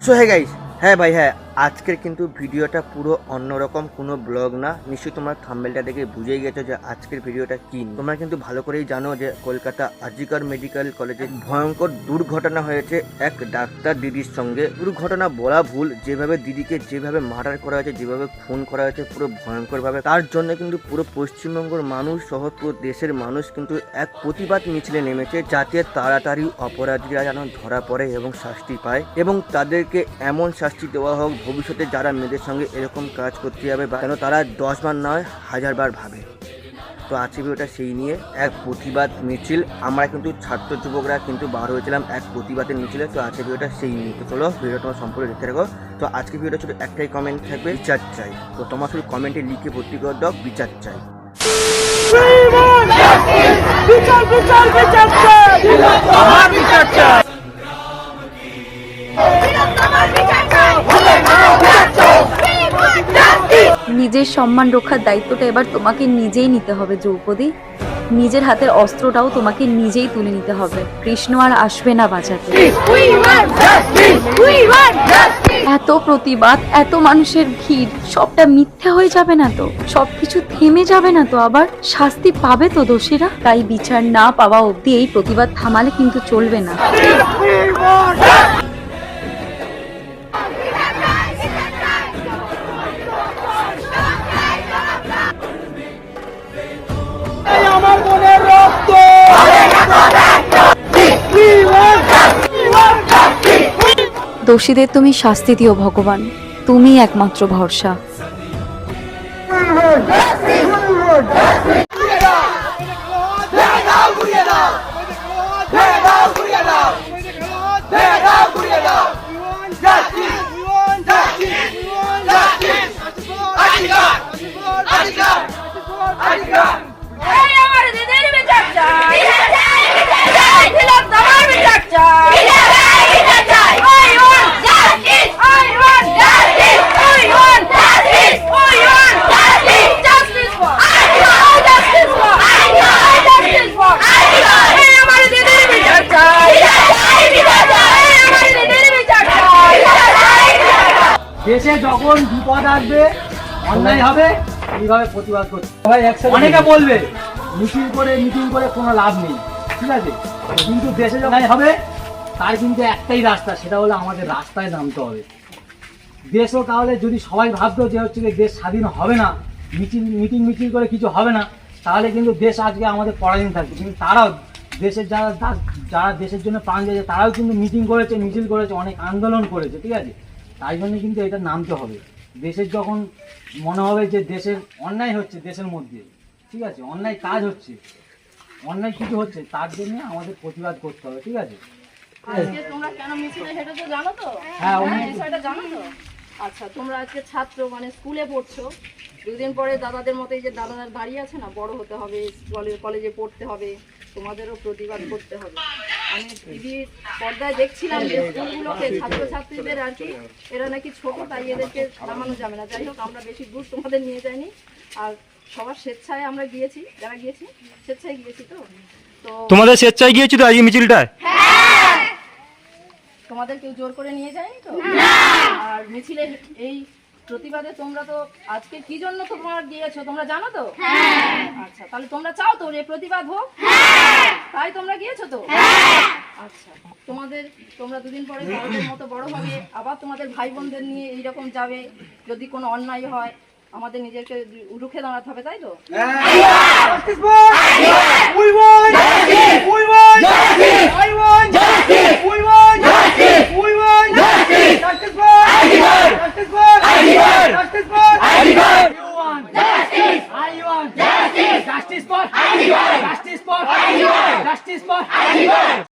So হ্যাঁ guys হ্যাঁ ভাই হ্যাঁ আজকের কিন্তু ভিডিওটা পুরো অন্যরকম, কোনো ব্লগ না। নিশ্চয়ই তোমরা থাম্বেলটা দেখে বুঝেই গেছো যে আজকের ভিডিওটা কি তোমরা কিন্তু ভালো করেই জানো যে কলকাতা আজিকার মেডিকেল কলেজে ভয়ঙ্কর দুর্ঘটনা হয়েছে। এক ডাক্তার দিদির সঙ্গে। দুর্ঘটনা বলা ভুল। যেভাবে দিদিকে যেভাবে মার্ডার করা হয়েছে, যেভাবে খুন করা হয়েছে, পুরো ভয়ঙ্করভাবে। তার জন্য কিন্তু পুরো পশ্চিমবঙ্গের মানুষ, সহ পুরো দেশের মানুষ কিন্তু এক প্রতিবাদ মিছিলে নেমেছে, যাতে তাড়াতাড়ি অপরাধীরা যেন ধরা পড়ে এবং শাস্তি পায়। এবং তাদেরকে এমন শাস্তি দেওয়া হোক ভবিষ্যতে যারা মেয়েদের সঙ্গে এরকম কাজ করতে যাবে বা যেন তারা দশবার নয় হাজারবার ভাবে। তো আজকে ভিডিওটা সেই নিয়ে এক প্রতিবাদ মিছিল। আমরা কিন্তু ছাত্র যুবকরা কিন্তু বার হয়েছিলাম এক প্রতিবাদের মিছিলে তো আজকে ভিডিওটা সেই নিয়ে। তো চলো ভিডিওটা তোমার সম্পূর্ণ দেখতে থাকো। তো আজকে ভিডিওটা শুধু একটাই কমেন্ট থাকবে বিচার চাই। তো তোমার শুধু কমেন্টে লিখে ভর্তি করে দাও বিচার চাই। বিচার বিচার বিচার চাই আমার বিচার চাই নিজের সম্মান রক্ষার দায়িত্বটা এবার তোমাকে নিজেই নিতে হবে, দ্রৌপদী। নিজের হাতের অস্ত্রটাও তোমাকে নিজেই তুলে নিতে হবে। কৃষ্ণ আর আসবে না বাঁচাতে। এত প্রতিবাদ, এত মানুষের ভিড়, সবটা মিথ্যে হয়ে যাবে না তো? সবকিছু থেমে যাবে না তো আবার? শাস্তি পাবে তো দোষীরা? তাই বিচার না পাওয়া অবধি এই প্রতিবাদ থামালে কিন্তু চলবে না। দোষীদের তুমি শাস্তি দিও ভগবান তুমি একমাত্র ভরসা এই আমার দিদির বিচার চাই দিলাম তোমার বিচার চাই I want justice! I want justice! I want justice! I want justice! Justice for! Justice for! Justice for! এই আমার দিদির বিচার চাই এই আমার দিদির বিচার চাই দেশে যখন বিপদ আসবে অন্যায় হবে এইভাবে প্রতিবাদ করতে অনেকে বলবে মিটিং করে মিটিং করে কোনো লাভ নেই। ঠিক আছে? কিন্তু দেশে যখন হবে তার কিন্তু একটাই রাস্তা সেটা হলো আমাদের রাস্তায় নামতে হবে। দেশও তাহলে যদি সবাই ভাবতো যে হচ্ছে যে দেশ স্বাধীন হবে না মিটিং মিটিং মিটিং করে কিছু হবে না তাহলে কিন্তু দেশ আজকে আমাদের পরাধীন থাকবে। কিন্তু তারাও দেশের যারা যারা দেশের জন্য প্রাণ দিয়েছে তারাও কিন্তু মিটিং করেছে মিছিল করেছে অনেক আন্দোলন করেছে ঠিক আছে? তাই জন্য কিন্তু এটা নামতে হবে। দেশের যখন মনে হবে যে দেশের অন্যায় হচ্ছে দেশের মধ্যে ঠিক আছে? অন্যায় কাজ হচ্ছে অন্যায় কিছু হচ্ছে তার জন্য আমাদের প্রতিবাদ করতে হবে ঠিক আছে? হ্যাঁ, তো? আচ্ছা তোমরা আজকে ছাত্র মানে স্কুলে পড়ছো। দুদিন পরে দাদাদের মতো এই যে দাদাদের দাঁড়িয়ে আছে না বড় হতে হবে কলেজে পড়তে হবে তোমাদেরও প্রতিবাদ করতে হবে। আমি টিভির পর্দায় দেখছিলাম যে স্কুলগুলোকে ছাত্রছাত্রীদের আর কি এরা নাকি ছোট তাই এদেরকে নামানো যাবে না। যাই হোক আমরা বেশি দূর তোমাদের নিয়ে যাইনি। আর সবার স্বেচ্ছায় আমরা গিয়েছি। যারা গিয়েছি স্বেচ্ছায় গিয়েছি তো? তো তোমাদের স্বেচ্ছায় গিয়েছি তো আজকে মিছিলটায়? তোমাদের কেউ জোর করে নিয়ে যায়নি তো? আর মিছিলে এই প্রতিবাদে তোমরা তো আজকে কি জন্য তোমরা গিয়েছো? তোমরা জানো তো? আচ্ছা তাহলে তোমরা চাও তো যে প্রতিবাদ হোক? তাই তোমরা গিয়েছো তো? আচ্ছা তোমাদের তোমরা দুদিন পরে বড়দের মতো বড় হবে। আবার তোমাদের ভাই বোনদের নিয়ে এইরকম যাবে যদি কোনো অন্যায় হয় আমাদের নিজেকে রুখে দাঁড়াতে হবে তাই তো?